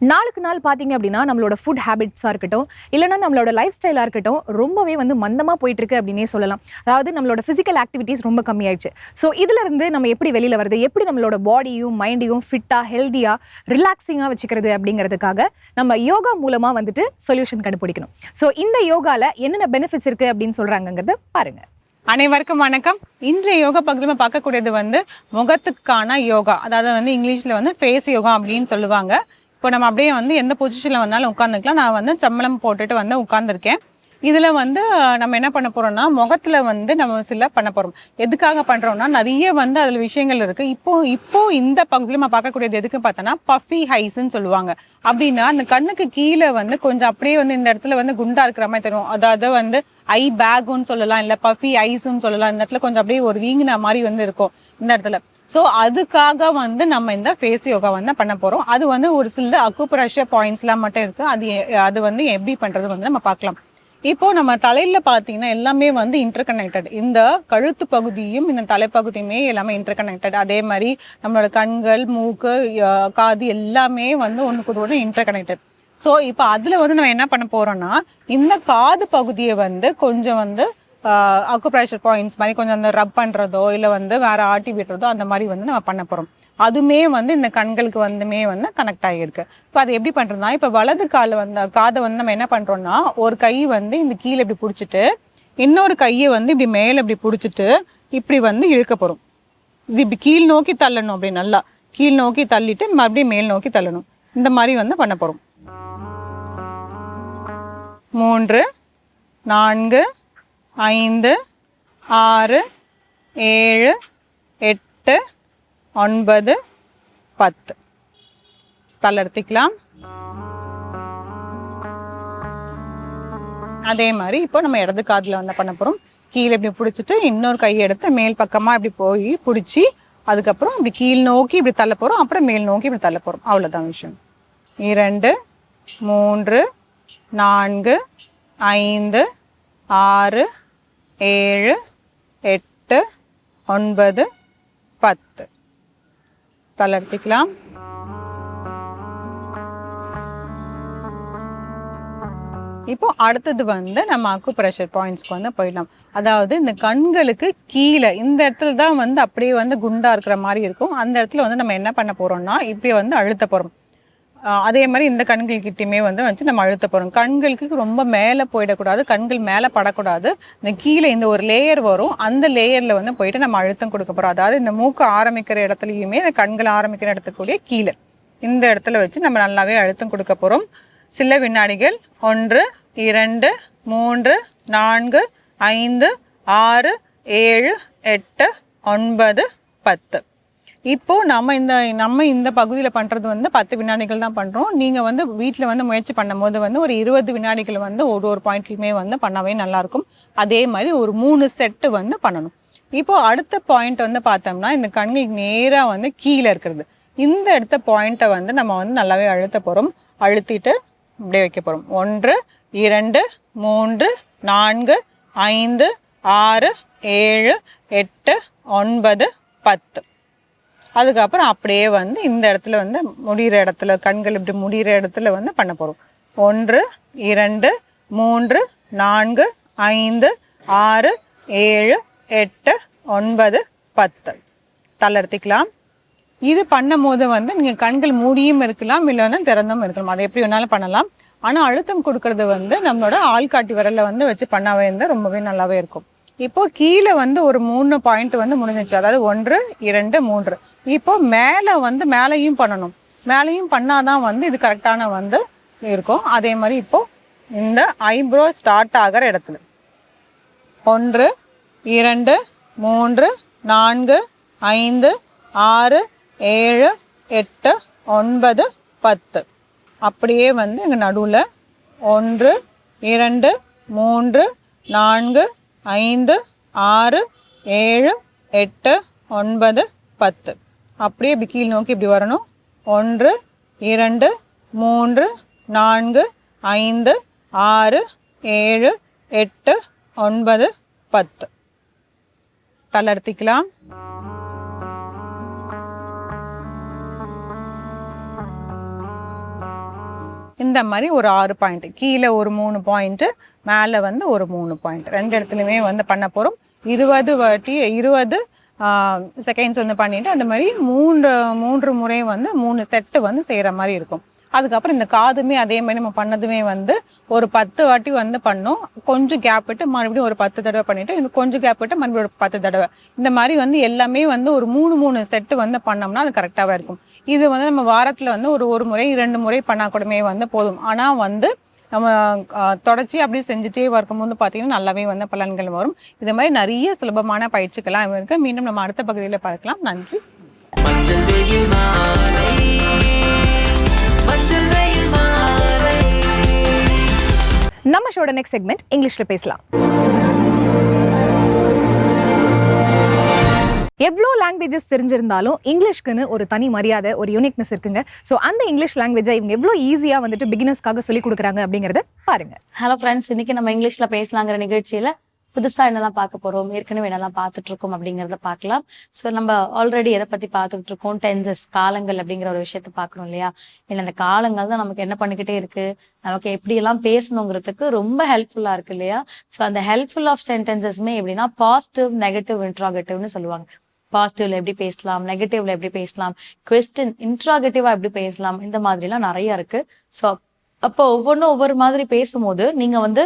நாளுக்கு நாள் பார்த்தீங்க அப்படின்னா நம்மளோட ஃபுட் ஹேபிட்ஸாக இருக்கட்டும் இல்லைன்னா நம்மளோட லைஃப் ஸ்டைலாக இருக்கட்டும் ரொம்பவே வந்து மந்தமாக போயிட்டு இருக்கு அப்படின்னே சொல்லலாம். அதாவது நம்மளோட ஃபிசிக்கல் ஆக்டிவிட்டீஸ் ரொம்ப கம்மியாயிடுச்சு. ஸோ இதுல இருந்து நம்ம எப்படி வெளியில் வருது எப்படி நம்மளோட பாடியும் மைண்டையும் ஃபிட்டாக ஹெல்த்தியாக ரிலாக்ஸிங்காக வச்சுக்கிறது அப்படிங்கிறதுக்காக நம்ம யோகா மூலமாக வந்துட்டு சொல்யூஷன் கண்டுபிடிக்கணும். ஸோ இந்த யோகாவில் என்னென்ன பெனிஃபிட்ஸ் இருக்கு அப்படின்னு சொல்கிறாங்கங்கிறத பாருங்க. அனைவருக்கும் வணக்கம். இன்றைய யோகா பகுதியில் பார்க்கக்கூடியது வந்து முகத்துக்கான யோகா. அதாவது வந்து இங்கிலீஷில் வந்து ஃபேஸ் யோகா அப்படின்னு சொல்லுவாங்க. இப்போ நம்ம அப்படியே வந்து எந்த பொசிஷனில் வந்தாலும் உட்காந்துக்கலாம் நான் வந்து சம்பளம் போட்டுட்டு வந்து உட்காந்துருக்கேன் இதில் வந்து நம்ம என்ன பண்ண போகிறோம்னா முகத்தில் வந்து நம்ம சில பண்ண போகிறோம் எதுக்காக பண்ணுறோம்னா நிறைய வந்து அதில் விஷயங்கள் இருக்குது இப்போ இப்போ இந்த பகுதியில் நம்ம பார்க்கக்கூடியது எதுக்கு பார்த்தோன்னா பஃபி ஹைஸ்ன்னு சொல்லுவாங்க. அப்படின்னா அந்த கண்ணுக்கு கீழே வந்து கொஞ்சம் அப்படியே வந்து இந்த இடத்துல வந்து குண்டா இருக்கிற மாதிரி தெரியும். அதாவது வந்து ஐ பேகுன்னு சொல்லலாம் இல்லை பஃபி ஐஸ்ன்னு சொல்லலாம். இந்த இடத்துல கொஞ்சம் அப்படியே ஒரு வீங்கின மாதிரி வந்து இருக்கும். இந்த இடத்துல. ஸோ அதுக்காக வந்து நம்ம இந்த ஃபேஸ் யோகா வந்து பண்ண போகிறோம் அது வந்து ஒரு சில அக்குப்ரஷர் பாயிண்ட்ஸ்லாம் மட்டும் இருக்குது அது அது வந்து எப்படி பண்ணுறது வந்து நம்ம பார்க்கலாம். இப்போ நம்ம தலையில் பார்த்தீங்கன்னா எல்லாமே வந்து இன்டர் கனெக்டட் இந்த கழுத்து பகுதியும் இந்த தலைப்பகுதியுமே எல்லாமே இன்டர் கனெக்டட் அதே மாதிரி நம்மளோட கண்கள் மூக்கு காது எல்லாமே வந்து ஒன்றுக்கு ஒன்று இன்டர் கனெக்டட் ஸோ இப்போ அதில் வந்து நம்ம என்ன பண்ண போகிறோம்னா இந்த காது பகுதியை வந்து கொஞ்சம் வந்து அக்குப்ரெஷர் பாயிண்ட்ஸ் மாதிரி கொஞ்சம் அந்த ரப் பண்ணுறதோ இல்லை வந்து வேறு ஆட்டி விடுறதோ அந்த மாதிரி வந்து நம்ம பண்ண போகிறோம் அதுமே வந்து இந்த கண்களுக்கு வந்துமே வந்து கனெக்ட் ஆகியிருக்கு. இப்போ அது எப்படி பண்ணுறதுனா இப்போ வலது கால் வந்து காதை வந்து நம்ம என்ன பண்ணுறோம்னா ஒரு கை வந்து இந்த கீழே இப்படி பிடிச்சிட்டு இன்னொரு கையை வந்து இப்படி மேலே இப்படி பிடிச்சிட்டு இப்படி வந்து இழுக்க போகிறோம் இது இப்படி கீழ் நோக்கி தள்ளணும் அப்படி நல்லா. கீழ் நோக்கி தள்ளிட்டு மறுபடியும் மேல் நோக்கி தள்ளணும். இந்த மாதிரி வந்து பண்ண போகிறோம் மூன்று நான்கு ஐந்து ஆறு ஏழு எட்டு ஒன்பது பத்து. தளர்த்திக்கலாம் அதே மாதிரி இப்போ நம்ம இடது காதில் வந்து பண்ண போகிறோம் கீழே இப்படி பிடிச்சிட்டு இன்னொரு கையை எடுத்து மேல் பக்கமாக இப்படி போய் பிடிச்சி அதுக்கப்புறம் இப்படி கீழ் நோக்கி இப்படி தள்ள போகிறோம் அப்புறம் மேல் நோக்கி இப்படி தள்ள போகிறோம் அவ்வளோதான் விஷயம். இரண்டு மூன்று நான்கு ஐந்து ஆறு ஏழு எட்டு ஒன்பது பத்து தளர்த்திக்கலாம் இப்போ அடுத்தது வந்து நம்ம அக்கு ப்ரெஷர் பாயிண்ட்ஸ்க்கு வந்து போயிடலாம் அதாவது இந்த கண்களுக்கு கீழே இந்த இடத்துல தான் வந்து அப்படியே வந்து குண்டா இருக்கிற மாதிரி இருக்கும் அந்த இடத்துல வந்து நம்ம என்ன பண்ண போறோம்னா இப்படி வந்து அழுத்த போறோம் அதே மாதிரி இந்த கண்கள் கிட்டயுமே வந்து வச்சு நம்ம அழுத்த போகிறோம் கண்களுக்கு ரொம்ப மேலே போயிடக்கூடாது கண்கள் மேலே படக்கூடாது. இந்த கீழே இந்த ஒரு லேயர் வரும். அந்த லேயரில் வந்து போயிட்டு நம்ம அழுத்தம் கொடுக்க போகிறோம் அதாவது இந்த மூக்கு ஆரம்பிக்கிற இடத்துலையுமே இந்த கண்கள் ஆரம்பிக்கிற இடத்துக்குள்ளே கீழே. இந்த இடத்துல வச்சு நம்ம நல்லாவே அழுத்தம் கொடுக்க போகிறோம் சில வினாடிகள் ஒன்று இரண்டு மூன்று நான்கு ஐந்து ஆறு ஏழு எட்டு ஒன்பது பத்து. இப்போது நம்ம இந்த நம்ம இந்த பகுதியில் பண்ணுறது வந்து பத்து வினாடிகள் தான் பண்ணுறோம் நீங்கள் வந்து வீட்டில் வந்து முயற்சி பண்ணும்போது வந்து ஒரு இருபது வினாடிகள் வந்து ஒரு ஒரு பாயிண்ட்லையுமே வந்து பண்ணவே நல்லாயிருக்கும் அதே மாதிரி ஒரு மூணு செட்டு வந்து பண்ணணும். இப்போது அடுத்த பாயிண்ட் வந்து பார்த்தோம்னா இந்த கண்கள் நேராக வந்து கீழே இருக்கிறது. இந்த இடத்த பாயிண்ட்டை வந்து நம்ம வந்து நல்லாவே அழுத்த போகிறோம் அழுத்திட்டு இப்படியே வைக்க போகிறோம் ஒன்று இரண்டு மூன்று நான்கு ஐந்து ஆறு ஏழு எட்டு ஒன்பது பத்து. அதுக்கப்புறம் அப்படியே வந்து இந்த இடத்துல வந்து முடிகிற இடத்துல கண்கள் இப்படி முடிகிற இடத்துல வந்து பண்ண போகிறோம் ஒன்று இரண்டு மூன்று நான்கு ஐந்து ஆறு ஏழு எட்டு ஒன்பது பத்து. தளர்த்திக்கலாம் இது பண்ணும்போது வந்து நீங்கள் கண்கள் மூடியும் இருக்கலாம் இல்லை வந்து திறந்தும் இருக்கலாம். அதை எப்படி வேணாலும் பண்ணலாம். ஆனால் அழுத்தம் கொடுக்கறது வந்து நம்மளோட ஆள்காட்டி விரல்ல வந்து வச்சு பண்ணாவே இருந்தால் ரொம்பவே நல்லாவே இருக்கும். இப்போ கீழே வந்து ஒரு மூணு பாயிண்ட் வந்து முடிஞ்சிச்சு. அதாவது ஒன்று இரண்டு மூன்று. இப்போ மேலே வந்து மேலேயும் பண்ணணும். மேலேயும் பண்ணாதான் வந்து இது கரெக்டான வந்து இருக்கும். அதே மாதிரி இப்போ இந்த ஐப்ரோ ஸ்டார்ட் ஆகிற இடத்துல. ஒன்று இரண்டு மூன்று நான்கு ஐந்து ஆறு ஏழு எட்டு ஒன்பது பத்து. அப்படியே வந்து இங்கே நடுவில் ஒன்று இரண்டு மூன்று நான்கு ஐந்து ஆறு ஏழு எட்டு ஒன்பது பத்து. அப்படியே இப்படி கீழ் நோக்கி இப்படி வரணும். ஒன்று இரண்டு மூன்று நான்கு ஐந்து ஆறு ஏழு எட்டு ஒன்பது பத்து. தளர்த்திக்கலாம் இந்த மாதிரி ஒரு ஆறு பாயிண்ட் கீழே ஒரு மூணு பாயிண்ட்டு மேலே வந்து ஒரு மூணு பாயிண்ட் ரெண்டு இடத்துலையுமே வந்து பண்ண போகிறோம் இருபது வாட்டி இருபது செகண்ட்ஸ் வந்து பண்ணிவிட்டு அந்த மாதிரி மூன்று மூன்று முறை வந்து மூணு செட்டு வந்து செய்கிற மாதிரி இருக்கும். அதுக்கப்புறம் இந்த காதுமே அதே மாதிரி நம்ம பண்ணதுமே வந்து ஒரு பத்து வாட்டி வந்து பண்ணோம். கொஞ்சம் கேப் விட்டு மறுபடியும் ஒரு பத்து தடவை பண்ணிட்டு இன்னும் கொஞ்சம் கேப் விட்டு மறுபடியும் ஒரு பத்து தடவை. இந்த மாதிரி வந்து எல்லாமே வந்து ஒரு மூணு மூணு செட்டு வந்து பண்ணோம்னா அது கரெக்டாகவே இருக்கும். இது வந்து நம்ம வாரத்தில் வந்து ஒரு ஒரு முறை இரண்டு முறை பண்ணால் கூடமே வந்து போதும். ஆனால் வந்து நம்ம ஆஹ், தொடர்ச்சி அப்படியே செஞ்சுட்டே இருக்கும்போது பார்த்தீங்கன்னா நல்லாவே வந்து பலன்கள் வரும். இது மாதிரி நிறைய சுலபமான பயிற்சிகள்லாம் இருக்குது மீண்டும் நம்ம அடுத்த பகுதியில் பார்க்கலாம். நன்றி. நம்ம ஷோட நெக்ஸ்ட் செக்மெண்ட் இங்கிலீஷ்ல பேசலாம். எவ்வளோ லாங்குவேஜஸ் தெரிஞ்சிருந்தாலும் இங்கிலீஷ்க்குன்னு ஒரு தனி மரியாதை ஒரு யூனிக்னஸ் இருக்குங்க. ஸோ அந்த இங்கிலீஷ் லாங்குவேஜை இவங்க எவ்வளோ ஈஸியாக வந்துட்டு பிகினர்ஸ்க்காக சொல்லிக் கொடுக்குறாங்க அப்படிங்கிறத பாருங்க. ஹலோ ஃப்ரெண்ட்ஸ் இன்னைக்கு நம்ம இங்கிலீஷ்ல பேசலாங்கிற நிகழ்ச்சியில புதுசா என்னெல்லாம் பார்க்க போறோம் ஏற்கனவே என்னெல்லாம் பார்த்துட்டு இருக்கோம் அப்படிங்கறத பார்க்கலாம். ஸோ நம்ம ஆல்ரெடி எதை பத்தி பார்த்துட்டு இருக்கோம்? டென்சஸ் காலங்கள் அப்படிங்கிற ஒரு விஷயத்த பார்க்கணும் இல்லையா? ஏன்னா அந்த காலங்கள் தான் நமக்கு என்ன பண்ணிக்கிட்டே இருக்கு? நமக்கு எப்படி எல்லாம் பேசணுங்கிறதுக்கு ரொம்ப ஹெல்ப்ஃபுல்லா இருக்கு இல்லையா? ஸோ அந்த ஹெல்ப்ஃபுல் ஆஃப் சென்டென்சஸ்மே எப்படின்னா பாசிட்டிவ் நெகட்டிவ் இன்ட்ராகேட்டிவ்னு சொல்லுவாங்க. பாசிட்டிவ்ல எப்படி பேசலாம்? நெகட்டிவ்ல எப்படி பேசலாம்? கொஸ்டின் இன்ட்ராகேட்டிவா எப்படி பேசலாம்? இந்த மாதிரிலாம் நிறைய இருக்கு. ஸோ அப்போ ஒவ்வொன்றும் ஒவ்வொரு மாதிரி பேசும்போது நீங்க வந்து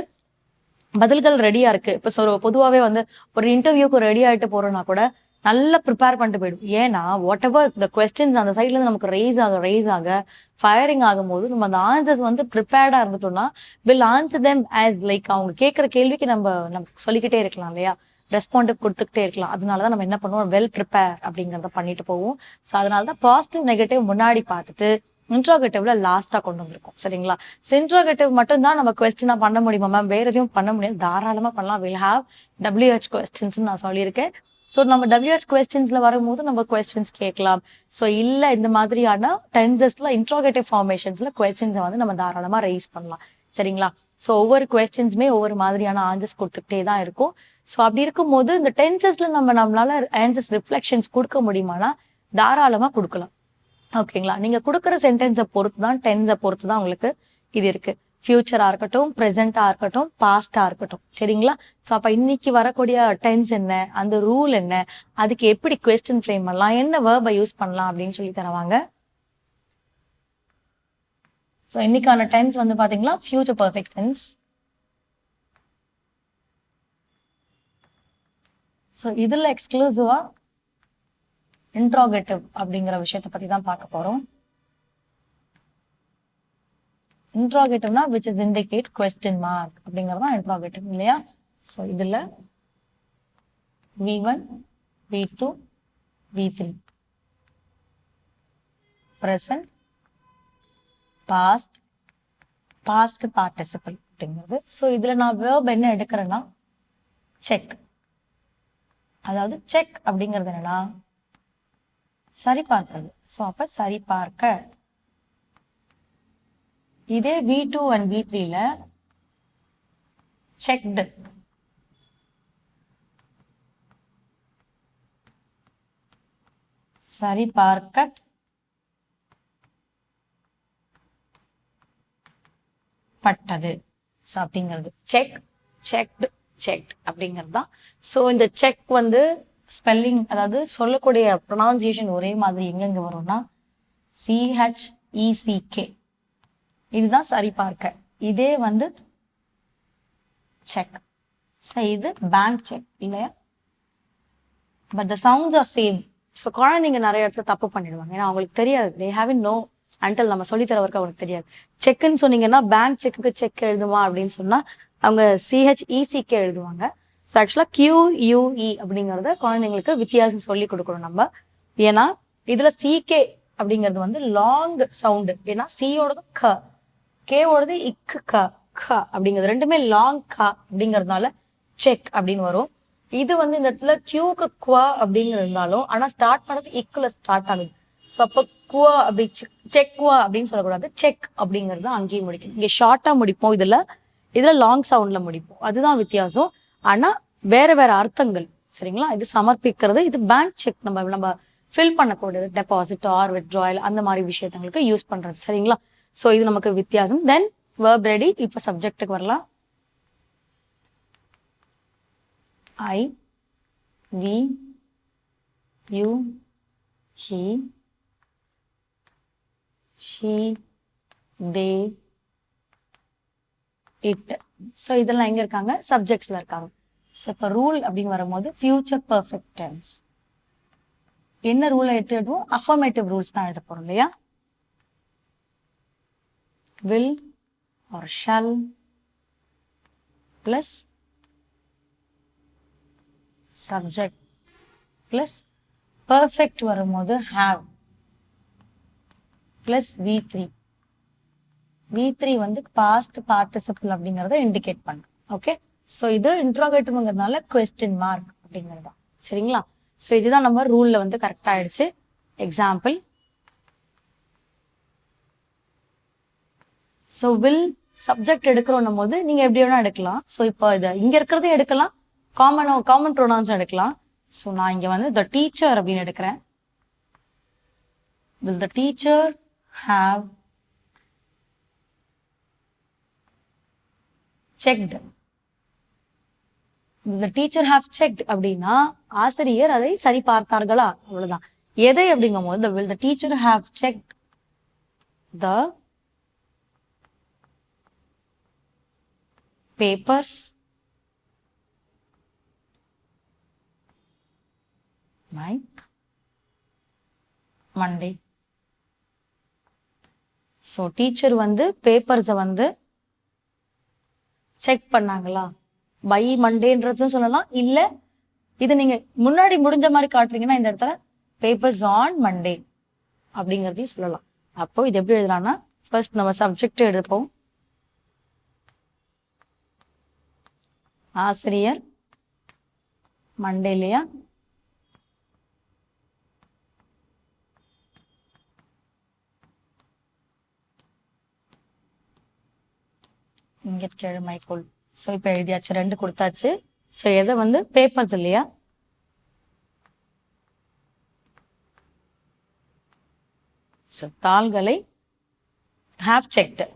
பதில்கள் ரெடியா இருக்கு. இப்போ ஒரு பொதுவாகவே வந்து ஒரு இன்டர்வியூக்கு ரெடி ஆயிட்டு போறோம்னா கூட நல்லா ப்ரிப்பேர் பண்ணிட்டு போயிடும் ஏன்னா வாட் எவர் த கொஸ்டின்ஸ் அந்த சைட்ல இருந்து நமக்கு ரைஸ் ஆக ரைஸ் ஆக ஃபயரிங் ஆகும்போது நம்ம அந்த ஆன்சர்ஸ் வந்து ப்ரிப்பேர்டா இருந்துட்டோம்னா will answer them as like அவங்க கேட்குற கேள்விக்கு நம்ம நம்ம சொல்லிக்கிட்டே இருக்கலாம் இல்லையா? ரெஸ்பாண்ட் கொடுத்துக்கிட்டே இருக்கலாம். அதனால தான் நம்ம என்ன பண்ணுவோம்? வெல் ப்ரிப்பேர் அப்படிங்கிறத பண்ணிட்டு போவோம். ஸோ அதனால தான் பாசிட்டிவ் நெகட்டிவ் முன்னாடி பார்த்துட்டு இன்ட்ராகேட்டிவ்ல லாஸ்டா கொண்டு வந்திருக்கோம். சரிங்களா? சென்ட்ராகேட்டிவ் மட்டும் தான் நம்ம கொஸ்டினா பண்ண முடியுமா மேம் வேற எதையும் பண்ண முடியாது. தாராளமா பண்ணலாம். வில் ஹாவ் டபிள்யூஹெச் கொஸ்டின்ஸ் நான் சொல்லியிருக்கேன். ஸோ நம்ம டபிள்யூஹெச் கொஸ்டின்ஸ்ல வரும்போது நம்ம கொஸ்டின்ஸ் கேட்கலாம். ஸோ இல்லை இந்த மாதிரியான டென்சஸ்ல இன்ட்ராகேட்டிவ் ஃபார்மேஷன்ஸ்ல கொஸ்டின்ஸை வந்து நம்ம தாராளமா ரைஸ் பண்ணலாம். சரிங்களா? ஸோ ஒவ்வொரு கொஸ்டின்ஸுமே ஒவ்வொரு மாதிரியான ஆன்சர்ஸ் கொடுத்துக்கிட்டே தான் இருக்கும். ஸோ அப்படி இருக்கும்போது இந்த டென்சஸ்ல நம்ம நம்மளால ஆன்சர்ஸ் ரிஃப்ளெக்ஷன்ஸ் கொடுக்க முடியுமானா தாராளமா கொடுக்கலாம். ஓகேங்களா? நீங்க கொடுக்குற சென்டென்ஸை பொறுத்து தான் டென்ஸை பொறுத்து தான் உங்களுக்கு இது இருக்கு. ஃபியூச்சரா இருக்கட்டும் ப்ரெசென்ட்டா இருக்கட்டும் பாஸ்டா இருக்கட்டும். சரிங்களா? ஸோ அப்போ இன்னைக்கு வரக்கூடிய டென்ஸ் என்ன? அந்த ரூல் என்ன? அதுக்கு எப்படி கொஸ்டின் ஃப்ரேம் பண்ணலாம்? என்ன வேர்பை யூஸ் பண்ணலாம் அப்படின்னு சொல்லி தருவாங்க. ஸோ இன்னைக்கான டென்ஸ் வந்து பாத்தீங்கன்னா ஃபியூச்சர் பர்ஃபெக்ட் டென்ஸ் ஸோ இதில் எக்ஸ்க்ளூசிவா இன்ட்ராகேட்டிவ் அப்படிங்கிற விஷயத்த பத்தி தான் பார்க்க போறோம். இன்ட்ராகேட்டிவ்னா which is indicate question mark அப்படிங்கிறது தான் இன்ட்ராகேட்டிவ் இல்லையா? ஸோ இதுல V one V two V three present past past participle அப்படிங்கிறது. ஸோ இதுல நான் வேர்ப் என்ன எடுக்கிறேன்னா செக் அதாவது செக் அப்படிங்கிறது என்னன்னா சரி பார்க்கிறது ஸோ அப்ப சரி பார்க்க இதே வி டூ அண்ட் வி த்ரீல செக்டு சரி பார்க்க பட்டது. ஸோ அப்படிங்கிறது. செக் செக்டு செக்ட் அப்படிங்கிறது தான். ஸோ இந்த செக் வந்து ஸ்பெல்லிங் அதாவது சொல்லக்கூடிய ப்ரொனவுன்சியேஷன் ஒரே மாதிரி எங்கெங்க வரும்னா சிஹெச்இசிகே இதுதான் சரி பார்க்க. இதே வந்து செக் ஸோ இது பேங்க் செக் இல்லையா? But the sounds are same so குழந்தைங்க நிறைய இடத்துல தப்பு பண்ணிடுவாங்க. ஏன்னா அவங்களுக்கு தெரியாது. தே ஹாவ் நோ அண்டல் நம்ம சொல்லித்தர வரைக்கும் அவங்களுக்கு தெரியாது. செக்குன்னு சொன்னீங்கன்னா பேங்க் செக்குக்கு செக் எழுதுமா அப்படின்னு சொன்னா அவங்க சிஹெச்இசிக்கு எழுதுவாங்க. ஸோ ஆக்சுவலாக கியூயூஇ e அப்படிங்கிறத குழந்தைங்களுக்கு வித்தியாசம் சொல்லி கொடுக்கணும் நம்ம. ஏன்னா இதில் சிகே அப்படிங்கிறது வந்து லாங் சவுண்டு ஏன்னா சியோடது க கேவோடது இக்கு க க அப்படிங்கிறது ரெண்டுமே லாங் க அப்படிங்கிறதுனால செக் அப்படின்னு வரும். இது வந்து இந்த இடத்துல கியூக்கு குவா அப்படிங்கிறதுனாலும் ஆனால் ஸ்டார்ட் பண்ணது இக்குல ஸ்டார்ட் ஆகுது. ஸோ அப்போ குவா அப்படி செக் குவா அப்படின்னு சொல்லக்கூடாது. செக் அப்படிங்கிறது அங்கேயும் முடிக்கணும். இங்கே ஷார்ட்டாக முடிப்போம். இதில் இதில் லாங் சவுண்டில் முடிப்போம். அதுதான் வித்தியாசம். ஆனா வேற வேற அர்த்தங்கள். சரிங்களா? இது சமர்ப்பிக்கிறது. இது பேங்க் செக் நம்ம நம்ம ஃபில் பண்ணக்கூடியது. டெபாசிட் ஆர் விட்ராயல் அந்த மாதிரி விஷயத்தங்களுக்கு யூஸ் பண்றது. சரிங்களா? ஸோ இது நமக்கு வித்தியாசம். தென் வேர்ப் ரெடி இப்போ சப்ஜெக்டுக்கு வரலாம். I we you he she they it so இதெல்லாம் எங்கே இருக்காங்க? சப்ஜெக்ட்ஸில் இருக்காங்க. ஸோ இப்போ ரூல் அப்படின்னு வரும்போது ஃபியூச்சர் பர்ஃபெக்ட் டென்ஸ் என்ன ரூலை எடுத்து எழுதுவோம்? அஃபர்மேட்டிவ் ரூல்ஸ் தான் எழுத போகிறோம் இல்லையா? Will or shall plus subject plus perfect வரும்போது have plus V three V three வந்து பாஸ்ட் பார்ட்டிசிபிள் அப்படிங்கறத இண்டிகேட் பண்ணும் ஓகே ஸோ இது இன்ட்ரோகேட்டிவ்ங்கிறதுனால கொஸ்டின் மார்க் அப்படிங்கிறது சரிங்களா? ஸோ இதுதான் நம்ம ரூல்ல வந்து கரெக்ட் ஆயிடுச்சு. எக்ஸாம்பிள் ஸோ வில் சப்ஜெக்ட் எடுக்கிறோம் போது நீங்க எப்படி வேணா எடுக்கலாம். ஸோ இப்போ இது இங்க இருக்கிறதே எடுக்கலாம். காமன் காமன் ப்ரொனவுன்ஸ் எடுக்கலாம். ஸோ நான் இங்க வந்து த டீச்சர் அப்படின்னு எடுக்கிறேன். Will the teacher have checked the teacher have checked அப்படின்னா ஆசிரியர் அதை சரி பார்த்தார்களா? அவ்வளவுதான். எதை அப்படிங்கும் போது will the teacher have checked the papers my Monday so teacher வந்து பேப்பர்ஸை வந்து செக் பண்ணாங்களா? பை மண்டேன்றதும் சொல்லலாம். இல்ல இது நீங்க முன்னாடி முடிஞ்ச மாதிரி காட்டுறீங்கன்னா இந்த இடத்துல பேப்பர்ஸ் ஆன் மண்டே அப்படிங்கறதையும் சொல்லலாம். அப்போ இது எப்படி எழுதலாம்னா ஃபர்ஸ்ட் நம்ம சப்ஜெக்ட் எடுப்போம். ஆசிரியர் மண்டே இல்லையா? திங்கட்கிழமைக்குள் ஸோ இப்போ எழுதியாச்சு ரெண்டு கொடுத்தாச்சு. ஸோ எதை வந்து? பேப்பர்ஸ் இல்லையா? ஸோ தாள்களை ஹாஃப் செக்டு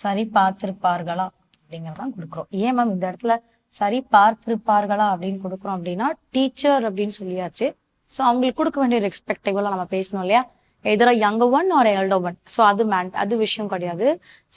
சரி பார்த்திருப்பார்களா? அப்படிங்கறதான் கொடுக்குறோம். ஏன் மேம் இந்த இடத்துல சரி பார்த்திருப்பார்களா அப்படின்னு கொடுக்குறோம் அப்படின்னா டீச்சர் அப்படின்னு சொல்லியாச்சு. ஸோ அவங்களுக்கு கொடுக்க வேண்டிய ரெஸ்பெக்டிவெல்லாம் நம்ம பேசணும் இல்லையா? எதிராக யங்க ஒன் ஒரு எல்டோ ஒன் ஸோ அது மேன் அது விஷயம் கிடையாது.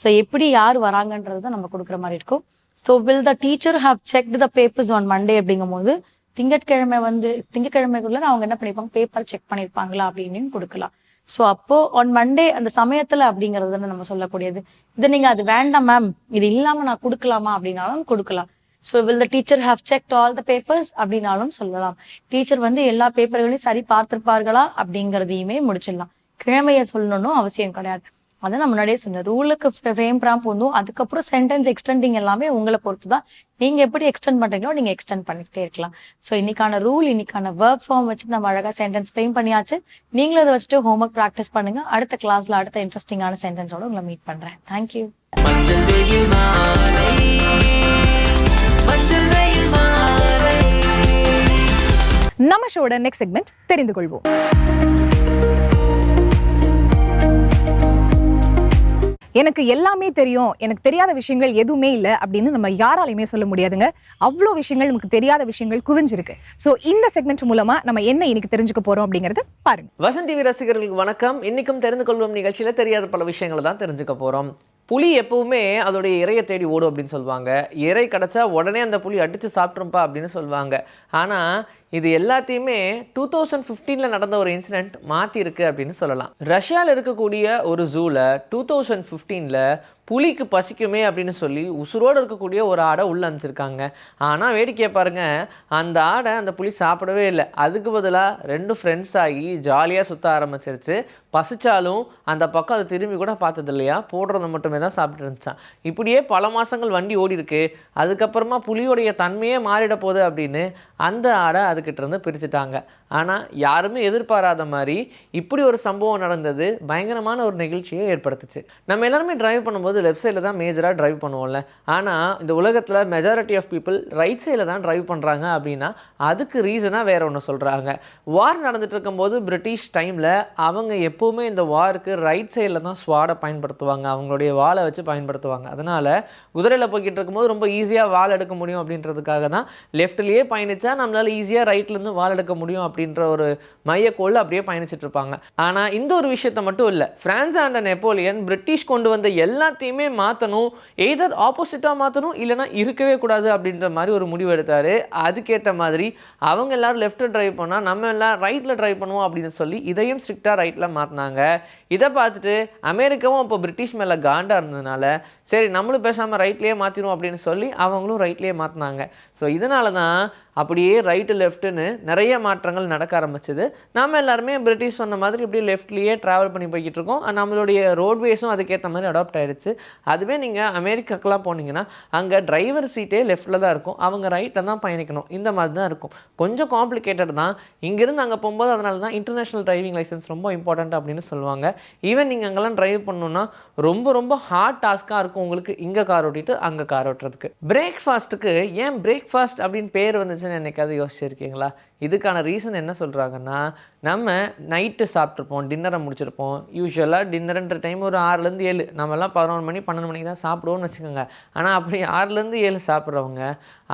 ஸோ எப்படி யார் வராங்கன்றது தான் நம்ம கொடுக்குற மாதிரி இருக்கும். So will the teacher have check the papers on Monday அப்படிங்கும் போது திங்கட்கிழமை வந்து திங்கட்கிழமைக்குள்ள அவங்க என்ன பண்ணிருப்பாங்க? பேப்பர் செக் பண்ணிருப்பாங்களா அப்படின்னு கொடுக்கலாம். ஸோ அப்போ ஆன் மண்டே அந்த சமயத்துல அப்படிங்கிறது நம்ம சொல்லக்கூடியது. இது நீங்க அது வேண்டாம் மேம் இது இல்லாம நான் கொடுக்கலாமா அப்படின்னாலும் கொடுக்கலாம். So will the teacher have checked all the papers அப்படின்னாலும் சொல்லலாம். டீச்சர் வந்து எல்லா பேப்பர்களையும் சரி பார்த்திருப்பார்களா? அப்படிங்கிறதையுமே முடிச்சிடலாம். கிழமையை சொல்லணும்னு அவசியம் கிடையாது. அதை நான் முன்னாடியே சொன்னேன். ரூலுக்கு ஃப்ரேம் ப்ராம் போதும். அதுக்கப்புறம் சென்டென்ஸ் எக்ஸ்டெண்டிங் எல்லாமே உங்களை பொறுத்து தான் நீங்க எப்படி எக்ஸ்டெண்ட் பண்றீங்களோ நீங்க எக்ஸ்டெண்ட் பண்ணிக்கிட்டே இருக்கலாம். ஸோ இன்னைக்கான ரூல் இன்னைக்கான ஒர்க் ஃபார்ம் வச்சு நம்ம அழகா சென்டென்ஸ் ஃப்ரேம் பண்ணியாச்சு. நீங்களும் அதை வச்சுட்டு ஹோம்ஒர்க் ப்ராக்டிஸ் பண்ணுங்க. அடுத்த கிளாஸ்ல அடுத்த இன்ட்ரெஸ்டிங்கான சென்டென்ஸோட உங்களை மீட் பண்றேன். தேங்க்யூ நம்ம ஷோட நெக்ஸ்ட் செக்மெண்ட் தெரிந்து கொள்வோம். எனக்கு எல்லாமே தெரியும். எனக்கு தெரியாத விஷயங்கள் எதுவுமே இல்லை அப்படின்னு நம்ம யாராலையுமே சொல்ல முடியாதுங்க. அவ்வளோ விஷயங்கள் நமக்கு தெரியாத விஷயங்கள் குவிஞ்சிருக்கு. ஸோ இந்த செக்மெண்ட் மூலமா நம்ம என்ன இன்னைக்கு தெரிஞ்சுக்க போறோம் அப்படிங்கிறது பாருங்க. வசந்தி ரசிகர்களுக்கு வணக்கம். இன்னைக்கும் தெரிந்து கொள்வோம் நிகழ்ச்சியில தெரியாத பல விஷயங்களை தான் தெரிஞ்சுக்க போறோம். புலி எப்பவுமே அதோடைய இறையை தேடி ஓடும் அப்படின்னு சொல்லுவாங்க இறை கிடைச்சா உடனே அந்த புலி அடிச்சு சாப்பிட்ருப்பா அப்படின்னு சொல்லுவாங்க ஆனால் இது எல்லாத்தையுமே டூ தௌசண்ட் ஃபிஃப்டீனில் நடந்த ஒரு இன்சிடென்ட் மாற்றிருக்கு அப்படின்னு சொல்லலாம். ரஷ்யாவில் இருக்கக்கூடிய ஒரு ஜூவில் டூ தௌசண்ட் ஃபிஃப்டீனில் புலிக்கு பசிக்குமே அப்படின்னு சொல்லி உசுரோடு இருக்கக்கூடிய ஒரு ஆடை உள்ள அனுப்பிச்சிருக்காங்க. ஆனால் வேடிக்கையை பாருங்க. அந்த ஆடை அந்த புலி சாப்பிடவே இல்லை. அதுக்கு பதிலாக ரெண்டு ஃப்ரெண்ட்ஸ் ஆகி ஜாலியாக சுற்ற ஆரம்பிச்சிருச்சு. பசிச்சாலும் அந்த பக்கம் அதை திரும்பி கூட பார்த்தது இல்லையா? போடுறத மட்டுமே தான் சாப்பிட்டு இருந்துச்சான் இப்படியே பல மாதங்கள் வண்டி ஓடி இருக்கு அதுக்கப்புறமா புலியோடைய தன்மையே மாறிட போகுது அப்படின்னு அந்த ஆடை அதுக்கு இருந்து பிரிச்சுட்டாங்க. ஆனால் யாருமே எதிர்பாராத மாதிரி இப்படி ஒரு சம்பவம் நடந்தது பயங்கரமான ஒரு நிகழ்ச்சியை ஏற்படுத்துச்சு. நம்ம எல்லாருமே டிரைவ் பண்ணும்போது லெஃப்ட் சைடில் தான் மேஜராக டிரைவ் பண்ணுவோம்ல. ஆனால் இந்த உலகத்தில் மெஜாரிட்டி ஆஃப் பீப்புள் ரைட் சைடில் தான் டிரைவ் பண்ணுறாங்க அப்படின்னா அதுக்கு ரீசனாக வேற ஒன்று சொல்கிறாங்க வார் நடந்துட்டு இருக்கும்போது பிரிட்டிஷ் டைமில் அவங்க எப்போவுமே இந்த வாருக்கு ரைட் சைடில் தான் ஸ்வாடை பயன்படுத்துவாங்க. அவங்களுடைய வாழை வச்சு பயன்படுத்துவாங்க. அதனால் குதிரையில் போய்கிட்டு இருக்கும்போது ரொம்ப ஈஸியாக வால் எடுக்க முடியும் அப்படின்றதுக்காக தான் லெஃப்ட்லேயே பயணிச்சா நம்மளால் ஈஸியாக ரைட்லேருந்து வால் எடுக்க முடியும் அப்படின்ற ஒரு மையக்கோள் அப்படியே பயணிச்சிட்டு இருப்பாங்க. ஆனால் இந்த ஒரு விஷயத்த மட்டும் இல்லை. ஃப்ரான்ஸ் அண்ட் நெப்போலியன் பிரிட்டிஷ் கொண்டு வந்த எல்லாத்தையுமே மாற்றணும் எய்தர் ஆப்போசிட்டாக மாற்றணும் இல்லைனா இருக்கவே கூடாது அப்படின்ற மாதிரி ஒரு முடிவு எடுத்தார். அதுக்கேற்ற மாதிரி அவங்க எல்லாரும் லெஃப்ட்டில் ட்ரைவ் பண்ணால் நம்ம எல்லாம் ரைட்டில் ட்ரைவ் பண்ணுவோம் அப்படின்னு சொல்லி இதையும் ஸ்ட்ரிக்டாக ரைட்டில் மாற்றினாங்க இதை பார்த்துட்டு அமெரிக்காவும் இப்போ பிரிட்டிஷ் மேலே காண்டாக இருந்ததுனால சரி நம்மளும் பேசாமல் ரைட்லேயே மாற்றிடுவோம் அப்படின்னு சொல்லி அவங்களும் ரைட்லேயே மாற்றினாங்க ஸோ இதனால தான் அப்படியே ரைட்டு லெஃப்ட்டுன்னு நிறைய மாற்றங்கள் நடக்க ஆரம்பிச்சது. நம்ம எல்லாருமே பிரிட்டிஷ் சொன்ன மாதிரி இப்படி லெஃப்ட்லேயே ட்ராவல் பண்ணி போய்கிட்டு இருக்கோம். நம்மளுடைய ரோட்வேஸும் அதுக்கேற்ற மாதிரி அடாப்ட் ஆயிடுச்சு. அதுவே நீங்கள் அமெரிக்காக்கெலாம் போனீங்கன்னா அங்கே டிரைவர் சீட்டே லெஃப்ட்டில் தான் இருக்கும். அவங்க ரைட்டில் தான் பயணிக்கணும். இந்த மாதிரி தான் இருக்கும். கொஞ்சம் காம்ப்ளிகேட்டட் தான். இங்கேருந்து அங்கே போகும்போது அதனால தான் இன்டர்நேஷ்னல் டிரைவிங் லைசன்ஸ் ரொம்ப இம்பார்ட்டன்ட் அப்படின்னு சொல்லுவாங்க. ஈவன் நீங்கள் அங்கெல்லாம் டிரைவ் பண்ணணுன்னா ரொம்ப ரொம்ப ஹார்ட் டாஸ்க்காக இருக்கும் உங்களுக்கு இங்கே கார் ஓட்டிட்டு அங்கே கார் ஓட்டுறதுக்கு. பிரேக்ஃபாஸ்ட்டுக்கு ஏன் பிரேக்ஃபாஸ்ட் அப்படின்னு பேர் வந்துச்சு வந்துச்சுன்னு என்னைக்காவது யோசிச்சிருக்கீங்களா? இதுக்கான ரீசன் என்ன சொல்கிறாங்கன்னா நம்ம நைட்டு சாப்பிட்ருப்போம் டின்னரை முடிச்சிருப்போம். யூஸ்வலாக டின்னர்ன்ற டைம் ஒரு ஆறுலேருந்து ஏழு. நம்மலாம் பதினொன்று மணி பன்னெண்டு மணிக்கு தான் சாப்பிடுவோம்னு வச்சுக்கோங்க. ஆனால் அப்படி ஆறுலேருந்து ஏழு சாப்பிட்றவங்க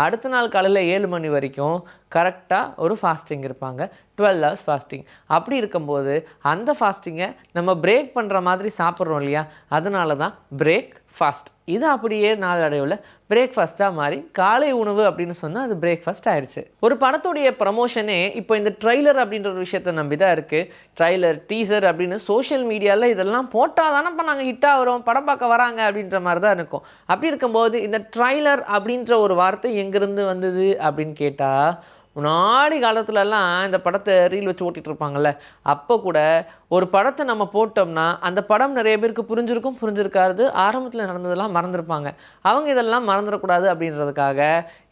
அடுத்த நாள் காலையில் ஏழு மணி வரைக்கும் கரெக்டாக ஒரு ஃபாஸ்டிங் இருப்பாங்க. டுவெல் ஹவர்ஸ் ஃபாஸ்டிங் அப்படி இருக்கும்போது அந்த ஃபாஸ்டிங்கை நம்ம பிரேக் பண்ணுற மாதிரி சாப்பிட்றோம் இல்லையா? அதனால தான் பிரேக் ஃபாஸ்ட் இது அப்படியே நாளடைவில் பிரேக்ஃபாஸ்ட்டாக மாறி காலை உணவு அப்படின்னு சொன்னால் அது பிரேக்ஃபாஸ்ட் ஆயிடுச்சு ஒரு படத்துடைய ப்ரமோஷனே இப்போ இந்த ட்ரைலர் அப்படின்ற ஒரு விஷயத்தை நம்பி தான் இருக்குது ட்ரைலர் டீசர் அப்படின்னு சோஷியல் மீடியாவில் இதெல்லாம் போட்டால் தானே இப்போ நாங்கள் ஹிட்டாக வரோம் படம் பார்க்க வராங்க அப்படின்ற மாதிரி தான் இருக்கும். அப்படி இருக்கும்போது இந்த ட்ரைலர் அப்படின்ற ஒரு வார்த்தை எங்கேருந்து வந்தது அப்படின்னு கேட்டால் முன்னாடி காலத்துலலாம் இந்த படத்தை ரீல் வச்சு ஓட்டிகிட்டு இருப்பாங்கல்ல அப்போ கூட ஒரு படத்தை நம்ம போட்டோம்னா அந்த படம் நிறைய பேருக்கு புரிஞ்சிருக்கும் புரிஞ்சிருக்காது. ஆரம்பத்தில் நடந்ததெல்லாம் மறந்துருப்பாங்க. அவங்க இதெல்லாம் மறந்துடக்கூடாது அப்படின்றதுக்காக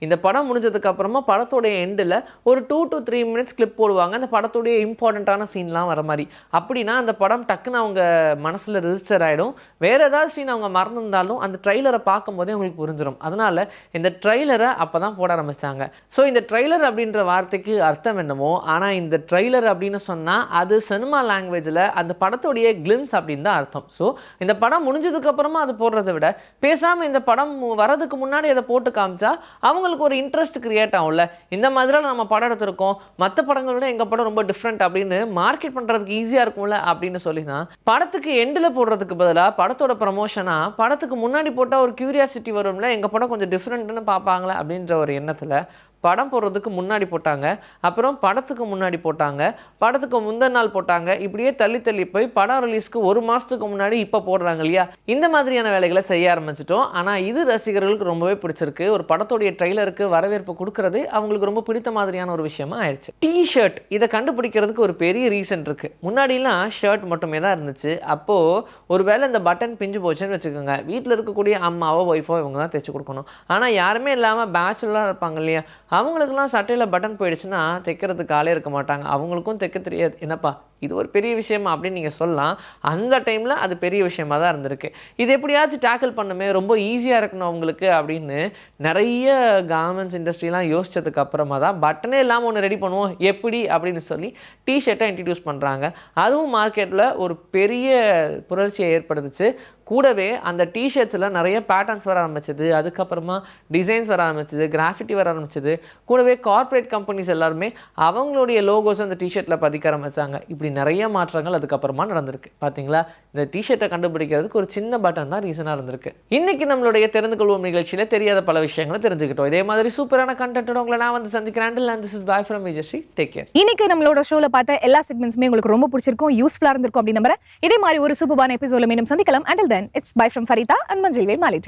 இந்த படம் முடிஞ்சதுக்கப்புறமா படத்தோடைய எண்டில் ஒரு two to three minutes clip போடுவாங்க. அந்த படத்துடைய இம்பார்ட்டண்ட்டான சீன்லாம் வர மாதிரி. அப்படின்னா அந்த படம் டக்குன்னு அவங்க மனசில் ரிஜிஸ்டர் ஆகிடும் வேறு ஏதாவது சீன் அவங்க மறந்துருந்தாலும் அந்த ட்ரைலரை பார்க்கும்போதே அவங்களுக்கு புரிஞ்சிடும் அதனால் இந்த ட்ரைலரை அப்போ தான் போட ஆரம்பித்தாங்க ஸோ இந்த ட்ரைலர் அப்படின்ற வார்த்தைக்கு அர்த்தம் என்னமோ ஆனால் இந்த ட்ரெய்லர் அப்படின்னு சொன்னால் அது சினிமா லாங்குவேஜில் அந்த படத்துடைய கிளிம்ஸ் அப்படின்னு தான் அர்த்தம். ஸோ இந்த படம் முடிஞ்சதுக்கு அப்புறமா அது போடுறதை விட பேசாமல் இந்த படம் வர்றதுக்கு வரதுக்கு முன்னாடி அதை போட்டு காமிச்சா அவங்களுக்கு ஒரு இன்ட்ரெஸ்ட் கிரியேட் ஆகும்ல. இந்த மாதிரிலாம் நம்ம படம் எடுத்திருக்கோம். மற்ற படங்களோட எங்கள் படம் ரொம்ப டிஃப்ரெண்ட் அப்படின்னு மார்க்கெட் பண்ணுறதுக்கு ஈஸியாக இருக்கும்ல அப்படின்னு சொல்லி தான் படத்துக்கு எண்டில் போடுறதுக்கு பதிலாக படத்தோட ப்ரமோஷனாக படத்துக்கு முன்னாடி போட்டால் ஒரு கியூரியாசிட்டி வரும்ல எங்கள் படம் கொஞ்சம் டிஃப்ரெண்ட்னு பார்ப்பாங்களே அப்படின்ற ஒரு எண்ணத்தில் படம் போடுறதுக்கு முன்னாடி போட்டாங்க அப்புறம் படத்துக்கு முன்னாடி போட்டாங்க படத்துக்கு முந்தின நாள் போட்டாங்க இப்படியே தள்ளி தள்ளி போய் படம் ரிலீஸ்க்கு ஒரு மாதத்துக்கு முன்னாடி இப்போ போடுறாங்க இல்லையா? இந்த மாதிரியான வேலைகளை செய்ய ஆரம்பிச்சிட்டோம். ஆனால் இது ரசிகர்களுக்கு ரொம்பவே பிடிச்சிருக்கு. ஒரு படத்துடைய ட்ரெய்லருக்கு வரவேற்பு கொடுக்கறது அவங்களுக்கு ரொம்ப பிடித்த மாதிரியான ஒரு விஷயமா ஆயிடுச்சு. டி ஷர்ட் இதை கண்டுபிடிக்கிறதுக்கு ஒரு பெரிய ரீசன் இருக்குது முன்னாடிலாம் ஷர்ட் மட்டுமே தான் இருந்துச்சு. அப்போது ஒருவேளை இந்த பட்டன் பிஞ்சு போச்சுன்னு வச்சுக்கோங்க. வீட்டில் இருக்கக்கூடிய அம்மாவோ ஒய்ஃபோ இவங்க தான் தைச்சு கொடுக்கணும். ஆனால் யாருமே இல்லாமல் பேச்சுலராக இருப்பாங்க இல்லையா? அவங்களுக்குலாம் சட்டையில் பட்டன் போயிடுச்சுன்னா தைக்கிறதுக்கு ஆளே இருக்க மாட்டாங்க. அவங்களுக்கும் தைக்க தெரியாது. என்னப்பா இது ஒரு பெரிய விஷயமா அப்படின்னு நீங்கள் சொல்லலாம். அந்த டைமில் அது பெரிய விஷயமா தான் இருந்திருக்கு. இது எப்படியாச்சும் டேக்கிள் பண்ணுமே ரொம்ப ஈஸியாக இருக்கணும் அவங்களுக்கு அப்படின்னு நிறைய கார்மெண்ட்ஸ் இண்டஸ்ட்ரிலாம் யோசித்ததுக்கு அப்புறமா தான் பட்டனே இல்லாமல் ஒன்று ரெடி பண்ணுவோம். எப்படி? அப்படின்னு சொல்லி டிஷர்ட்டை இன்ட்ரடியூஸ் பண்ணுறாங்க அதுவும் மார்க்கெட்டில் ஒரு பெரிய புரட்சியை ஏற்படுத்துச்சு. கூடவே அந்த டிஷர்ட்ஸில் நிறைய பேட்டர்ன்ஸ் வர ஆரம்பிச்சது அதுக்கப்புறமா டிசைன்ஸ் வர ஆரம்பிச்சது கிராஃபிட்டி வர ஆரம்பிச்சது. கூடவே கார்ப்பரேட் கம்பெனிஸ் எல்லாருமே அவங்களுடைய லோகோஸும் அந்த டிஷர்ட்டில் பதிக்க ஆரம்பிச்சாங்க. இப்படி நிறைய மாற்றங்கள் அதுக்கப்புறமா நடந்திருக்கு. பார்த்தீங்களா இந்த டிஷர்ட்டை கண்டுபிடிக்கிறதுக்கு ஒரு சின்ன பட்டன் தான் ரீசனாக இருந்திருக்கு. இன்னைக்கு நம்மளுடைய தெரிந்து கொள்வோம் நிகழ்ச்சியில் தெரியாத பல விஷயங்களை தெரிஞ்சுக்கிட்டோம். இதே மாதிரி சூப்பரான கண்டென்ட்டோட உங்களை நான் வந்து சந்திக்கிறேன். This is bye from Vijayasri take care இன்னைக்கு நம்மளோட ஷோவில் பார்த்த எல்லா செக்மெண்ட்ஸுமே உங்களுக்கு ரொம்ப பிடிச்சிருக்கும் யூஸ்ஃபுல்லாக இருந்திருக்கும் அப்படின்னு நம்புறேன். இதே மாதிரி ஒரு சூப்பரான எபிசோட மீண்டும் சந்திக்கலாம். Until then, it's bye from Farita and Manjilveer Mali.